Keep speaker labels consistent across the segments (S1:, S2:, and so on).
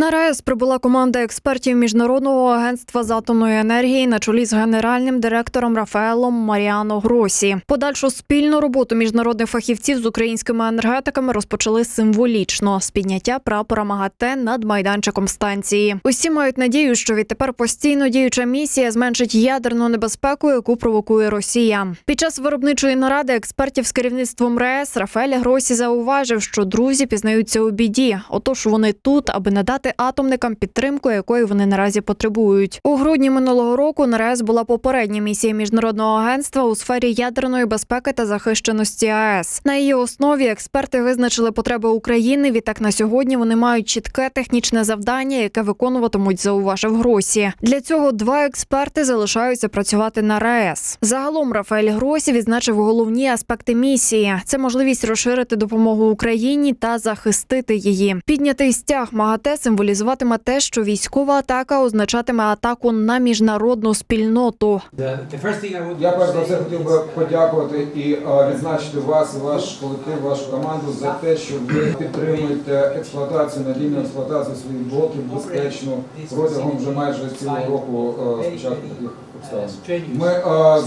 S1: На РАЕС прибула команда експертів міжнародного агентства з атомної енергії на чолі з генеральним директором Рафаелом Маріано Гросі. Подальшу спільну роботу міжнародних фахівців з українськими енергетиками розпочали символічно з підняття прапора МАГАТЕ над майданчиком станції. Усі мають надію, що відтепер постійно діюча місія зменшить ядерну небезпеку, яку провокує Росія. Під час виробничої наради експертів з керівництвом РАЕС Рафаель Гросі зауважив, що друзі пізнаються у біді. Отож вони тут, аби надати атомникам підтримку, якої вони наразі потребують. У грудні минулого року на РАЕС була попередня місія міжнародного агентства у сфері ядерної безпеки та захищеності АЕС. На її основі експерти визначили потреби України. Відтак на сьогодні вони мають чітке технічне завдання, яке виконуватимуть, зауважив Гросі. Для цього два експерти залишаються працювати на РАЕС. Загалом Рафаель Гросі відзначив головні аспекти місії: це можливість розширити допомогу Україні та захистити її. Піднятий стяг МАГАТЕ символізуватиме те, що військова атака означатиме атаку на міжнародну спільноту.
S2: Я перш за все хотів би подякувати і е, відзначити вас, ваш колектив, вашу команду за те, що ви підтримуєте експлуатацію, надійну експлуатацію своїх блоків безпечно протягом вже майже цілого року е, спочатку таких обставин. Ми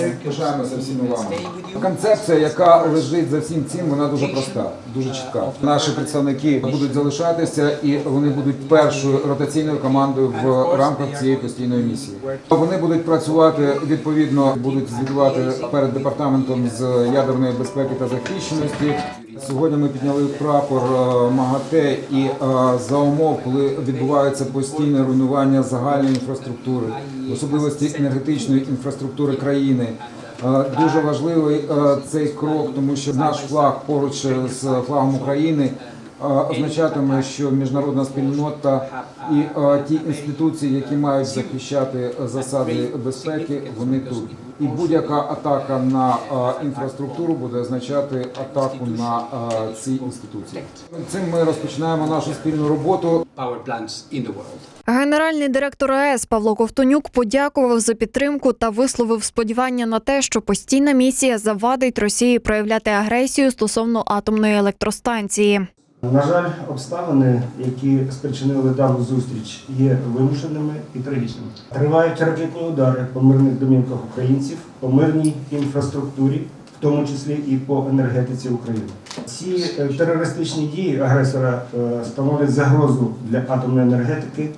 S2: е, пишаємося всіми вами. Концепція, яка лежить за всім цим, вона дуже проста, дуже чітка. Наші представники будуть залишатися і вони будуть першою ротаційною командою в рамках цієї постійної місії. Вони будуть працювати відповідно, будуть звітувати перед департаментом з ядерної безпеки та захищеності. Сьогодні ми підняли прапор е, МАГАТЕ і е, за умов, коли відбувається постійне руйнування загальної інфраструктури, особливості енергетичної інфраструктури країни. Е, Дуже важливий цей крок, тому що наш флаг поруч з флагом України означатиме, що міжнародна спільнота і ті інституції, які мають захищати засади безпеки, вони тут. І будь-яка атака на інфраструктуру буде означати атаку на ці інституції. Цим ми розпочинаємо нашу спільну роботу.
S1: Генеральний директор АЕС Павло Ковтонюк подякував за підтримку та висловив сподівання на те, що постійна місія завадить Росії проявляти агресію стосовно атомної електростанції.
S3: На жаль, обставини, які спричинили дану зустріч, є вимушеними і трагічними. Тривають ракетні удари по мирних домівках українців, по мирній інфраструктурі, в тому числі і по енергетиці України. Ці е, терористичні дії агресора е, становлять загрозу для атомної енергетики,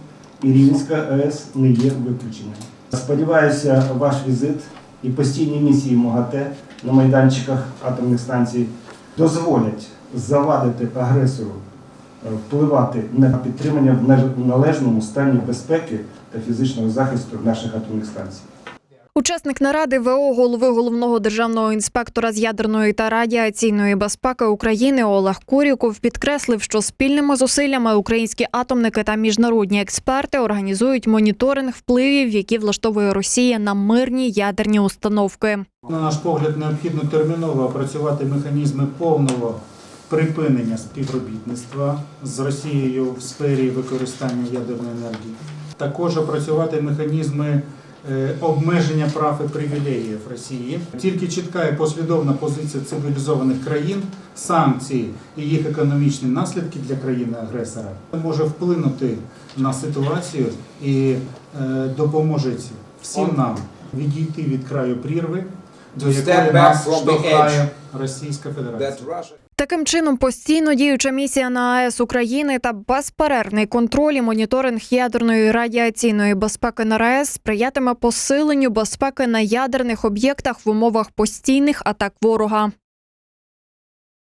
S3: і Рівненська АЕС не є виключенням. Сподіваюся, ваш візит і постійні місії МОГАТЕ на майданчиках атомних станцій дозволять завадити агресору е, впливати на підтримання в належному стані безпеки та фізичного захисту наших атомних станцій.
S1: Учасник наради ВО голови головного державного інспектора з ядерної та радіаційної безпеки України Олег Куріков підкреслив, що спільними зусиллями українські атомники та міжнародні експерти організують моніторинг впливів, які влаштовує Росія на мирні ядерні установки.
S4: На наш погляд, необхідно терміново опрацювати механізми повного припинення співробітництва з Росією в сфері використання ядерної енергії. Також опрацювати механізми е, обмеження прав і привілеїв Росії. Тільки чітка і послідовна позиція цивілізованих країн, санкції і їх економічні наслідки для країни-агресора може вплинути на ситуацію і е, допоможе всім нам відійти від краю прірви, до якої нас штовхає Російська Федерація.
S1: Таким чином, постійно діюча місія на АЕС України та безперервний контроль і моніторинг ядерної і радіаційної безпеки на РАЕС сприятиме посиленню безпеки на ядерних об'єктах в умовах постійних атак ворога.